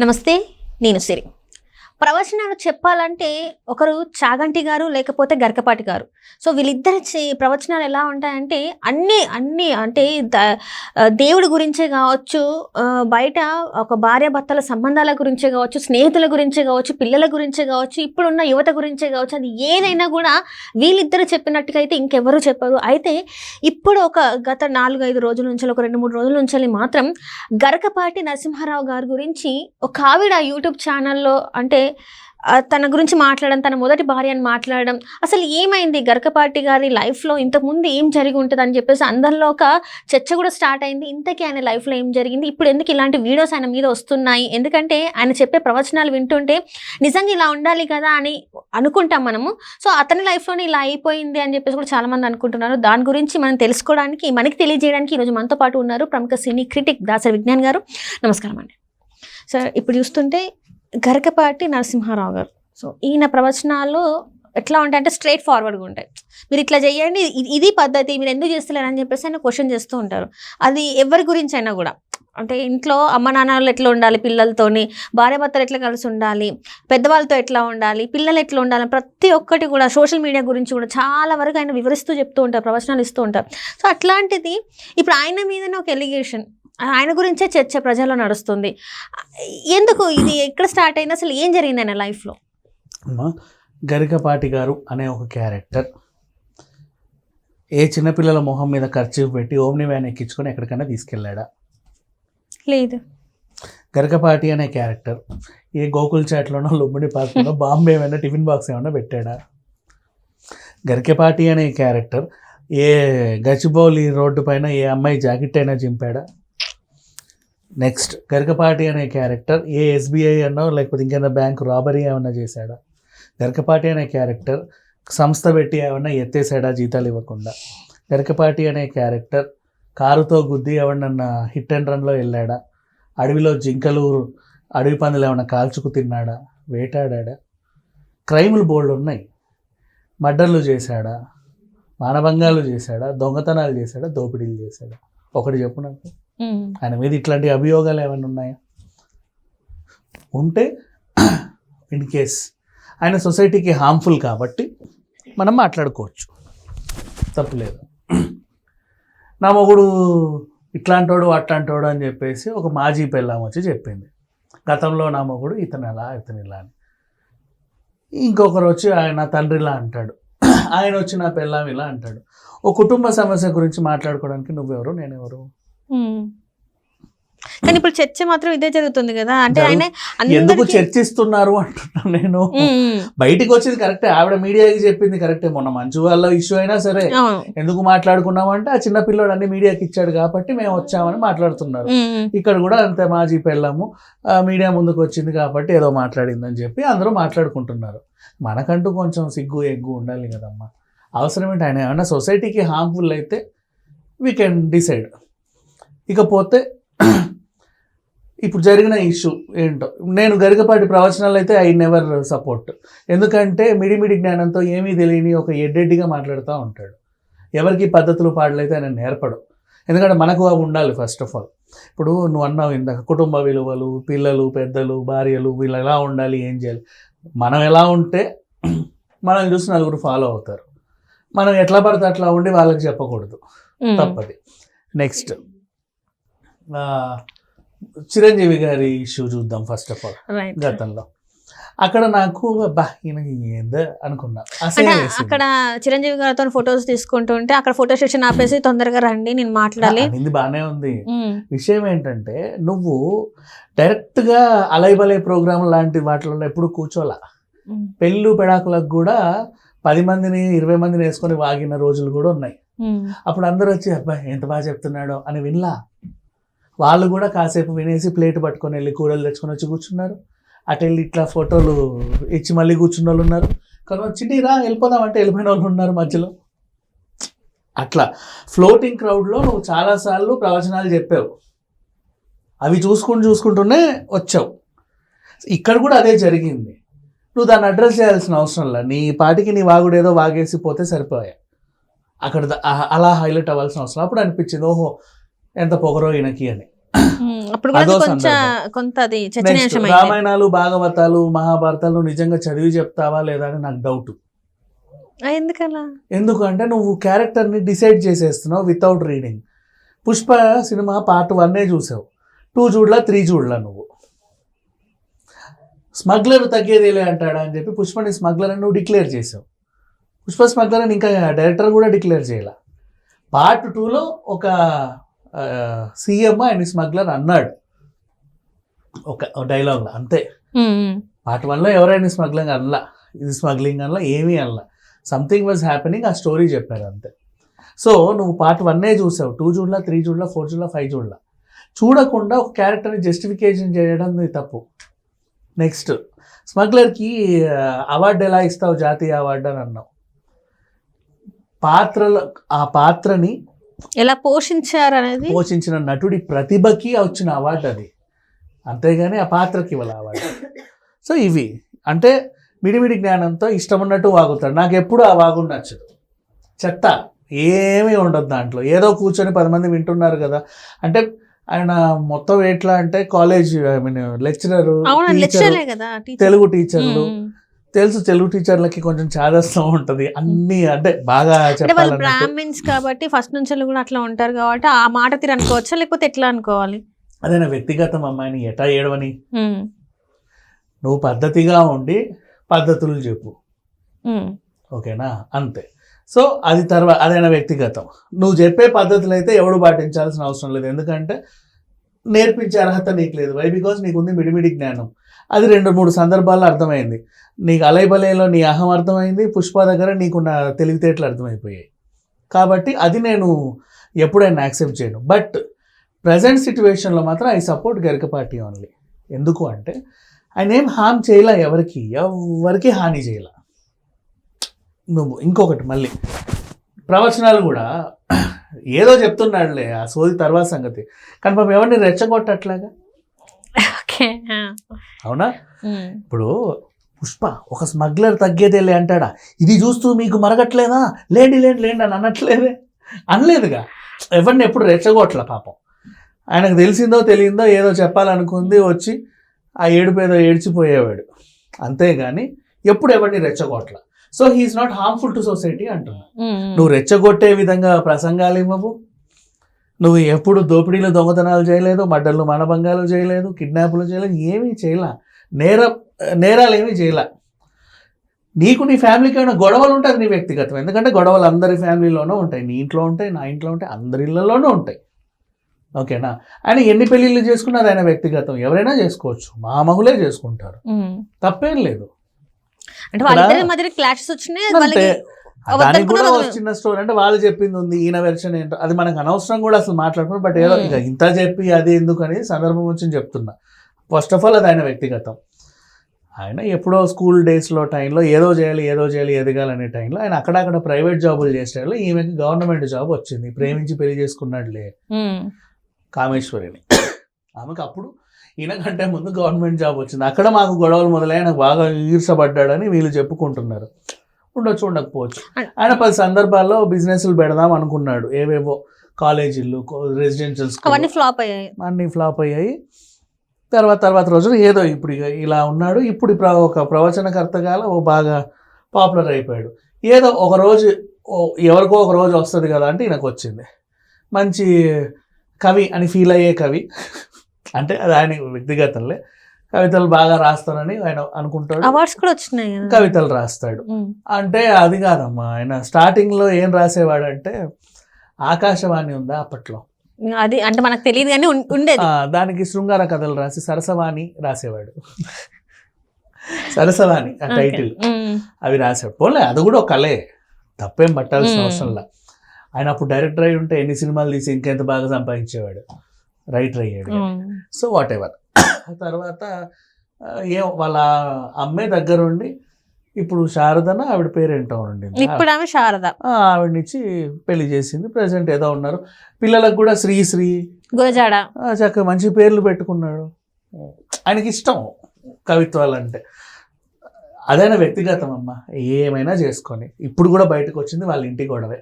నమస్తే నేను సిరి. ప్రవచనాలు చెప్పాలంటే ఒకరు చాగంటి గారు లేకపోతే గరకపాటి గారు. సో వీళ్ళిద్దరి చే- ప్రవచనాలు ఎలా ఉంటాయంటే అన్ని అన్ని అంటే దేవుడి గురించే కావచ్చు బయట ఒక భార్యాభర్తల సంబంధాల గురించే కావచ్చు స్నేహితుల గురించే కావచ్చు పిల్లల గురించే కావచ్చు ఇప్పుడున్న యువత గురించే కావచ్చు అది ఏదైనా కూడా వీళ్ళిద్దరు చెప్పినట్టుగా అయితే ఇంకెవరు చెప్పరు. అయితే ఇప్పుడు ఒక గత నాలుగు ఐదు రోజుల నుంచి ఒక రెండు మూడు రోజుల నుంచి మాత్రం గరకపాటి నరసింహారావు గారి గురించి ఒక ఆవిడ యూట్యూబ్ ఛానల్లో అంటే తన గురించి మాట్లాడడం తన మొదటి భార్య అని మాట్లాడడం. అసలు ఏమైంది? గరకపాటి గారి లైఫ్లో ఇంతకుముందు ఏం జరిగి ఉంటుంది అని చెప్పేసి అందరిలో ఒక చర్చ కూడా స్టార్ట్ అయింది. ఇంతకీ ఆయన లైఫ్లో ఏం జరిగింది? ఇప్పుడు ఎందుకు ఇలాంటి వీడియోస్ ఆయన మీద వస్తున్నాయి? ఎందుకంటే ఆయన చెప్పే ప్రవచనాలు వింటుంటే నిజంగా ఇలా ఉండాలి కదా అని అనుకుంటాం మనము. సో అతని లైఫ్లోనే ఇలా అయిపోయింది అని చెప్పేసి కూడా చాలామంది అనుకుంటున్నారు. దాని గురించి మనం తెలుసుకోవడానికి మనకి తెలియజేయడానికి ఈరోజు మనతో పాటు ఉన్నారు ప్రముఖ సినీ క్రిటిక్ దాసరి విజ్ఞాన్ గారు. నమస్కారం అండి. సార్ ఇప్పుడు చూస్తుంటే గరకపాటి నరసింహారావు గారు. సో ఈయన ప్రవచనాలు ఎట్లా ఉంటాయంటే స్ట్రైట్ ఫార్వర్డ్గా ఉంటాయి. మీరు ఇట్లా చేయండి ఇది- ఇది పద్ధతి మీరు ఎందుకు చేస్తలేరని చెప్పేసి ఆయన క్వశ్చన్ చేస్తూ ఉంటారు. అది ఎవరి గురించి అయినా కూడా. అంటే ఇంట్లో అమ్మ నాన్నలు ఎట్లా ఉండాలి పిల్లలతోని భార్యాభర్తలు ఎట్లా కలిసి ఉండాలి పెద్దవాళ్ళతో ఎట్లా ఉండాలి పిల్లలు ఎట్లా ఉండాలి ప్రతి ఒక్కటి కూడా సోషల్ మీడియా గురించి కూడా చాలా వరకు ఆయన వివరిస్తూ చెప్తూ ఉంటారు ప్రవచనాలు ఇస్తూ ఉంటారు. సో అట్లాంటిది ఇప్పుడు ఆయన మీదనే ఒక ఎలిగేషన్ ఆయన గురించే చర్చ ప్రజల్లో నడుస్తుంది. ఎందుకు ఇది ఎక్కడ స్టార్ట్ అయింది? అసలు ఏం జరిగింది ఆయన లైఫ్లో? అమ్మా గరికపాటి గారు అనే ఒక క్యారెక్టర్. ఏ చిన్నపిల్లల మొహం మీద ఖర్చు పెట్టి ఓమ్ని వ్యాన్ ఎక్కించుకొని ఎక్కడికైనా తీసుకెళ్ళాడా? లేదు. గరికపాటి అనే క్యారెక్టర్. ఏ గోకుల్ చాట్లోనో లుంబిడి పార్క్లోనో బాంబే ఏమైనా టిఫిన్ బాక్స్ ఏమైనా పెట్టాడా? గరికపాటి అనే క్యారెక్టర్. ఏ గచ్చిబౌలి రోడ్డు పైన ఏ అమ్మాయి జాకెట్ అయినా చింపాడా? నెక్స్ట్ గరికపాటి అనే క్యారెక్టర్ ఏ ఎస్బీఐ అన్నో లేకపోతే ఇంకేమైనా బ్యాంక్ రాబరీ ఏమన్నా చేశాడా? గరికపాటి అనే క్యారెక్టర్ సంస్థ పెట్టి ఏమన్నా ఎత్తేసాడా జీతాలు ఇవ్వకుండా? గరికపాటి అనే క్యారెక్టర్ కారుతో గుద్ది ఎవరినన్నా హిట్ అండ్ రన్లో వెళ్ళాడా? అడవిలో జింకలు అడవి పందులు ఏమైనా కాల్చుకు తిన్నాడా? వేటాడా క్రైములు బోల్డ్ ఉన్నాయి. మర్డర్లు చేశాడా? మానభంగాలు చేశాడా? దొంగతనాలు చేశాడా? దోపిడీలు చేశాడా? ఒకటి చెప్పు నాకు. ఆయన మీద ఇట్లాంటి అభియోగాలు ఏమైనా ఉన్నాయా? ఉంటే ఇన్ కేస్ ఆయన సొసైటీకి హార్మ్ఫుల్ కాబట్టి మనం మాట్లాడుకోవచ్చు. తప్పులేదు. నా మొగుడు ఇట్లాంటోడు అట్లాంటోడు అని చెప్పేసి ఒక మాజీ పెళ్ళాం వచ్చి చెప్పింది. గతంలో నా మొగుడు ఇతను ఎలా ఇతను ఇలా అని. ఇంకొకరు వచ్చి ఆయన తండ్రిలా అంటాడు. ఆయన వచ్చి నా పెళ్ళాం ఇలా అంటాడు. ఓ కుటుంబ సమస్య గురించి మాట్లాడుకోవడానికి నువ్వెవరు నేనెవరు? కానీ ఇప్పుడు చర్చ మాత్రం ఇదే జరుగుతుంది కదా. అంటే ఆయన ఎందుకు చర్చిస్తున్నారు అంటున్నా నేను? బయటికి వచ్చింది కరెక్టే. ఆవిడ మీడియాకి చెప్పింది కరెక్టే. మొన్న మంచు వాళ్ళ ఇష్యూ అయినా సరే ఎందుకు మాట్లాడుకున్నామంటే ఆ చిన్న పిల్లోడు అన్ని మీడియాకి ఇచ్చాడు కాబట్టి మేము వచ్చామని మాట్లాడుతున్నారు. ఇక్కడ కూడా అంతే మాజీ పెళ్ళాము. మీడియా ముందుకు వచ్చింది కాబట్టి ఏదో మాట్లాడిందని చెప్పి అందరూ మాట్లాడుకుంటున్నారు. మనకంటూ కొంచెం సిగ్గు ఎగ్గు ఉండాలి కదమ్మా. అవసరం ఏంటి ఆయన ఏమైనా సొసైటీకి హార్మ్ఫుల్ అయితే వీ కెన్ డిసైడ్ ఇకపోతే ఇప్పుడు జరిగిన ఇష్యూ ఏంటో. నేను గరికపాటి ప్రవచనాలు అయితే ఐ నెవర్ సపోర్ట్. ఎందుకంటే మిడిమిడి జ్ఞానంతో ఏమీ తెలియని ఒక ఎడ్డెడ్డిగా మాట్లాడుతూ ఉంటాడు. ఎవరికి పద్ధతులు పాడలైతే ఆయన నేర్పడు. ఎందుకంటే మనకు అవి ఉండాలి ఫస్ట్ ఆఫ్ ఆల్ ఇప్పుడు నువ్వు అన్నావు ఇందాక కుటుంబ విలువలు పిల్లలు పెద్దలు భార్యలు వీళ్ళు ఎలా ఉండాలి ఏం చేయాలి? మనం ఎలా ఉంటే మనం చూసి నలుగురు ఫాలో అవుతారు. మనం ఎట్లా పడితే అట్లా ఉండి వాళ్ళకి చెప్పకూడదు. తప్పది. నెక్స్ట్ చిరంజీవి గారి ఇష్యూ చూద్దాం ఫస్ట్ ఆఫ్ ఆల్. గతంలో. అక్కడ నాకు బా ఈయనకి ఏందో అనుకున్నా. అక్కడ చిరంజీవి గారితో ఫొటోస్ తీసుకుంటుంటే అక్కడ ఫోటో సెషన్ ఆపేసి తొందరగా రండి నేను మాట్లాడాలి. ఇది బాగానే ఉంది. విషయం ఏంటంటే నువ్వు డైరెక్ట్గా అలై బలై ప్రోగ్రామ్ లాంటి వాటిలో ఎప్పుడు కూర్చోలా. పెళ్ళు పెడాకులకు కూడా పది మందిని ఇరవై మందిని వేసుకొని వాగిన రోజులు కూడా ఉన్నాయి. అప్పుడు అందరూ వచ్చి అబ్బాయి ఎంత బాగా చెప్తున్నాడో అని వినలా? వాళ్ళు కూడా కాసేపు వినేసి ప్లేట్ పట్టుకొని వెళ్ళి కూరలు తెచ్చుకొని వచ్చి కూర్చున్నారు. అటు వెళ్ళి ఇట్లా ఫోటోలు ఇచ్చి మళ్ళీ కూర్చున్న వాళ్ళు ఉన్నారు. కొంతమంది చిన్ని వెళ్ళిపోదాం అంటే వెళ్ళిపోయిన వాళ్ళు ఉన్నారు మధ్యలో. అట్లా ఫ్లోటింగ్ క్రౌడ్లో నువ్వు చాలాసార్లు ప్రవచనాలు చెప్పావు. అవి చూసుకుంటూ చూసుకుంటూనే వచ్చావు. ఇక్కడ కూడా అదే జరిగింది. నువ్వు దాన్ని అడ్రస్ చేయాల్సిన అవసరం లేదు నీ పాటికి నీ వాగుడు ఏదో వాగేసి పోతే సరిపోయా. అక్కడ అలా హైలైట్ అవ్వాల్సిన అవసరం. అప్పుడు అనిపించింది ఓహో ఎంత పొగరో ఈయనకి అని. అప్పుడు కొంచెం. కొంత అది రామాయణాలు భాగవతాలు మహాభారతాలు నిజంగా చదివి చెప్తావా లేదా అని నాకు డౌట్ ఎందుకలా? ఎందుకంటే నువ్వు క్యారెక్టర్ని decide చేసేస్తున్నావు without reading Pushpa cinema part వన్నే చూసావు. టూ చూడలా త్రీ చూడలా నువ్వు? స్మగ్లర్ తగ్గేదేలే అంటాడా అని చెప్పి పుష్పని స్మగ్లర్ అని నువ్వు డిక్లేర్ చేసావు. పుష్ప స్మగ్లర్ అని ఇంకా డైరెక్టర్ కూడా డిక్లేర్ చేయాల? పార్ట్ టూలో ఒక సీఎం ఆయన స్మగ్లర్ అన్నాడు. ఒక డైలాగ్లో అంతే. పార్ట్ వన్లో ఎవరైనా స్మగ్లింగ్ అనలా ఇది స్మగ్లింగ్ అనలా ఏమీ అనలా. సంథింగ్ వాజ్ హ్యాపెనింగ్ ఆ స్టోరీ చెప్పారు అంతే. సో నువ్వు పార్ట్ వన్నే చూసావు? టూ చూడలా త్రీ చూడలా ఫోర్ చూడలా ఫైవ్ చూడలా? చూడకుండా ఒక క్యారెక్టర్ని జస్టిఫికేషన్ చేయడం తప్పు. నెక్స్ట్ స్మగ్లర్కి అవార్డు ఎలా ఇస్తావు జాతీయ అవార్డు అని అన్నావు. పాత్రలో ఆ పాత్రని ఎలా పోషించారు అనేది పోషించిన నటుడి ప్రతిభకి వచ్చిన అవార్డు అది. అంతేగాని ఆ పాత్రకి ఇవ్వాలి అవార్డు. సో ఇవి. అంటే మిడిమిడి జ్ఞానంతో ఇష్టం ఉన్నట్టు వాగుతాడు. నాకు ఎప్పుడు ఆ వాగుడు నచ్చదు. చెత్త. ఏమీ ఉండదు దాంట్లో. ఏదో కూర్చొని పది మంది వింటున్నారు కదా. అంటే ఆయన మొత్తం ఎట్లా అంటే college I mean lecturer Telugu టీచర్లు. తెలుసు తెలుగు టీచర్లకి కొంచెం చాదస్తం ఉంటది. అన్ని అంటే బాగా చెప్పాలన్నట్టు. బ్రాహ్మిన్స్ కాబట్టి ఫస్ట్ నుంచి కూడా అట్లా ఉంటారు కాబట్టి ఆ మాట తీరు అనుకోవచ్చా లేకపోతే ఎట్లా అనుకోవాలి? అదే నా వ్యక్తిగతం అమ్మాయిని ఎటా ఏడవని? నువ్వు పద్ధతిగా ఉండి పద్ధతులు చెప్పు. ఓకేనా? అంతే. సో అది తర్వాత అదైనా వ్యక్తిగతం? నువ్వు చెప్పే పద్ధతులు అయితే ఎవడు పాటించాల్సిన అవసరం లేదు. ఎందుకంటే నేర్పించే అర్హత నీకు లేదు. వై బికాస్ నీకుంది మిడిమిడి జ్ఞానం. అది రెండు మూడు సందర్భాల్లో అర్థమైంది. నీకు అలైబలేలో నీ అహం అర్థమైంది పుష్ప దగ్గర నీకున్న తెలివితేటలు అర్థమైపోయాయి. కాబట్టి అది నేను ఎప్పుడైనా యాక్సెప్ట్ చేయను. బట్ ప్రజెంట్ సిచ్యువేషన్లో మాత్రం ఐ సపోర్ట్ గరికపాటి ఓన్లీ. ఎందుకు అంటే ఆయన ఏం హామ్ చేయలే ఎవరికి? ఎవరికి హాని చేయలే? నువ్వు ఇంకొకటి మళ్ళీ. ప్రవచనాలు కూడా ఏదో చెప్తున్నాడులే ఆ సోది తర్వాత సంగతి. కానీ పాపం ఎవరిని రెచ్చగొట్టట్లాగా? ఓకే అవునా? ఇప్పుడు పుష్ప ఒక స్మగ్లర్ తగ్గేదేలే అంటాడా? ఇది చూస్తూ మీకు మరగట్లేదా? లేండి లేండి లేండి అని అనట్లేదే? అనలేదుగా. ఎవరిని ఎప్పుడు రెచ్చగొట్టలే పాపం. ఆయనకు తెలిసిందో తెలియందో ఏదో చెప్పాలనుకుంది వచ్చి ఆ ఏడుపు ఏదో ఏడ్చిపోయేవాడు. అంతేగాని ఎప్పుడు ఎవరిని రెచ్చగొట్టల. So he's not harmful to society అంటున్నా. నువ్వు రెచ్చగొట్టే విధంగా ప్రసంగాలు ఇవ్వవు. నువ్వు ఎప్పుడు దోపిడీలు దొంగతనాలు చేయలేదు మడ్డలు మనభంగాలు చేయలేదు కిడ్నాపులు చేయలేదు ఏమీ చేయలే. నేర నేరాలు ఏమీ చేయలే. నీకు నీ ఫ్యామిలీకి ఏమైనా గొడవలు ఉంటాయి అది నీ వ్యక్తిగతం? ఎందుకంటే గొడవలు అందరి ఫ్యామిలీలోనూ ఉంటాయి. నీ ఇంట్లో ఉంటాయి నా ఇంట్లో ఉంటాయి అందరి ఇళ్ళలోనూ ఉంటాయి. ఓకేనా? ఆయన ఎన్ని పెళ్ళిళ్ళు చేసుకున్నా అది ఆయన వ్యక్తిగతం. ఎవరైనా చేసుకోవచ్చు. మా మహులే చేసుకుంటారు. తప్పేం లేదు. అంటే వాళ్ళిద్దరి మధ్య క్లాషెస్ వచ్చినాయి అంతే వాళ్ళకి దానికి కూడా చిన్న స్టోరీ అంటే వాళ్ళు చెప్పింది ఉంది ఈయన వెర్షన్ ఏంటో. అది మనకు అనవసరం కూడా అసలు మాట్లాడుకున్నాం బట్ ఏదో. ఇక ఇంత చెప్పి అది ఎందుకు అని సందర్భం వచ్చి చెప్తున్నా. ఫస్ట్ ఆఫ్ ఆల్ అది ఆయన వ్యక్తిగతం. ఆయన ఎప్పుడో స్కూల్ డేస్లో టైంలో ఏదో చేయాలి ఏదో చేయాలి ఎదగాలనే టైంలో ఆయన అక్కడక్కడ ప్రైవేట్ జాబులు చేసే ఈమెకి గవర్నమెంట్ జాబ్ వచ్చింది. ప్రేమించి పెళ్ళి చేసుకున్నాడులే. కామేశ్వరిని. ఆమెకు అప్పుడు ఈయన కంటే ముందు గవర్నమెంట్ జాబ్ వచ్చింది. అక్కడ మాకు గొడవలు మొదలై ఆయన బాగా ఈర్షపడ్డాడని వీళ్ళు చెప్పుకుంటున్నారు. ఉండొచ్చు ఉండకపోవచ్చు. ఆయన పది సందర్భాల్లో బిజినెస్లు పెడదాం అనుకున్నాడు. ఏవేవో కాలేజీలు రెసిడెన్షియల్ అవన్నీ ఫ్లాప్ అయ్యాయి. అన్నీ ఫ్లాప్ అయ్యాయి. తర్వాత తర్వాత రోజులు ఏదో ఇప్పుడు ఇలా ఉన్నాడు. ఇప్పుడు ప్ర ఒక ప్రవచనకర్తగా ఓ బాగా పాపులర్ అయిపోయాడు. ఏదో ఒక రోజు ఎవరికో ఒక రోజు వస్తుంది కదా అంటే ఈయనకు వచ్చింది మంచి కవి అని ఫీల్ అయ్యే కవి. అంటే అది ఆయన వ్యక్తిగతంలే. కవితలు బాగా రాస్తానని ఆయన అనుకుంటాడు. అవార్డ్స్ కూడా వచ్చినాయి కవితలు రాస్తాడు. అంటే అది కాదమ్మా ఆయన స్టార్టింగ్లో ఏం రాసేవాడంటే ఆకాశవాణి ఉందా అప్పట్లో? అది అంటే మనకు తెలియదు కానీ ఉండేది. దానికి శృంగార కథలు రాసి సరసవాణి రాసేవాడు. సరసవాణి ఆ టైటిల్ అవి రాసాడు పోలే అది కూడా ఒక కళే తప్పేం పట్టాల్సిన Hmm. అవసరం లే. ఆయన అప్పుడు డైరెక్టర్ అయి ఉంటే ఎన్ని సినిమాలు తీసి ఇంకెంత బాగా సంపాదించేవాడు? రైటర్ అయ్యాడు. సో వాట్ ఎవర్ తర్వాత ఏం వాళ్ళ అమ్మే దగ్గరుండి ఇప్పుడు శారదన ఆవిడ పేరేంటో ఉండింది. ఇప్పుడు ఆమె శారద. ఆవిడనిచ్చి పెళ్ళి చేసింది. ప్రజెంట్ ఏదో ఉన్నారు. పిల్లలకు కూడా శ్రీ శ్రీ గురజాడ ఆ, చక్కగా మంచి పేర్లు పెట్టుకున్నాడు. ఆయనకి ఇష్టం కవిత్వాలంటే. అదైనా వ్యక్తిగతం అమ్మ. ఏమైనా చేసుకొని. ఇప్పుడు కూడా బయటకు వచ్చింది వాళ్ళ ఇంటి గొడవే.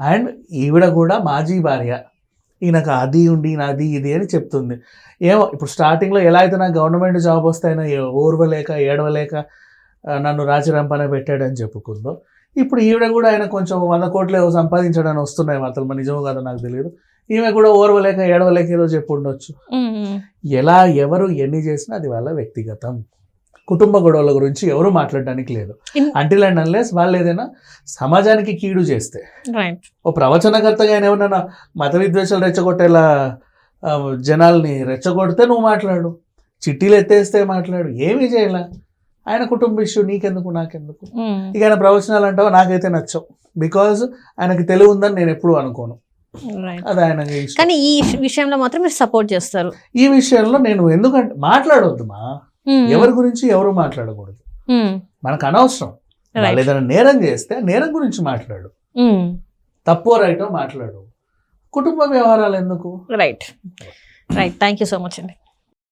అండ్ ఈవిడ కూడా మాజీ భార్య. ఈయనకు అది ఉండి ఈయన అది ఇది అని చెప్తుంది. ఏమో ఇప్పుడు స్టార్టింగ్లో ఎలా అయితే నాకు గవర్నమెంట్ జాబ్ వస్తే ఆయన ఏ- ఓర్వలేక ఏడవలేక నన్ను రాజరంపన పెట్టాడని చెప్పుకుందో ఇప్పుడు ఈవిడ కూడా ఆయన కొంచెం వంద కోట్లు సంపాదించడానికి వస్తున్నాయి వార్తలు మరి నిజమో కాదో నాకు తెలియదు. ఈమె కూడా ఓర్వలేక ఏడవలేక ఏదో చెప్పి ఉండొచ్చు. ఎలా ఎవరు ఎన్ని చేసినా అది వాళ్ళ వ్యక్తిగతం. కుటుంబ గొడవల గురించి ఎవరు మాట్లాడడానికి లేదు. అంటిల్ అండ్ అన్లెస్ వాళ్ళు ఏదైనా సమాజానికి కీడు చేస్తే. ఓ ప్రవచనకర్తగా ఆయన ఏమన్నా మత విద్వేషాలు రెచ్చగొట్టేలా జనాల్ని రెచ్చగొడితే నువ్వు మాట్లాడు. చిట్టీలు ఎత్తేస్తే మాట్లాడు. ఏమీ చేయాల. ఆయన కుటుంబ ఇష్యూ నీకెందుకు నాకెందుకు? ఇక ఆయన ప్రవచనాలు అంటావా? నాకైతే నచ్చవు. బికాజ్ ఆయనకి తెలివి ఉందని నేను ఎప్పుడు అనుకోను. అది ఆయన కానీ ఈ విషయంలో మాత్రం మీరు సపోర్ట్ చేస్తారు. ఈ విషయంలో నేను ఎందుకంటే మాట్లాడొద్దు మా ఎవరి గురించి ఎవరు మాట్లాడకూడదు. మనకు అనవసరం. వాళ్ళు ఏదైనా నేరం చేస్తే నేరం గురించి మాట్లాడు. తప్పో రైటో మాట్లాడు. కుటుంబ వ్యవహారాలు ఎందుకు? Right right thank you so much అండి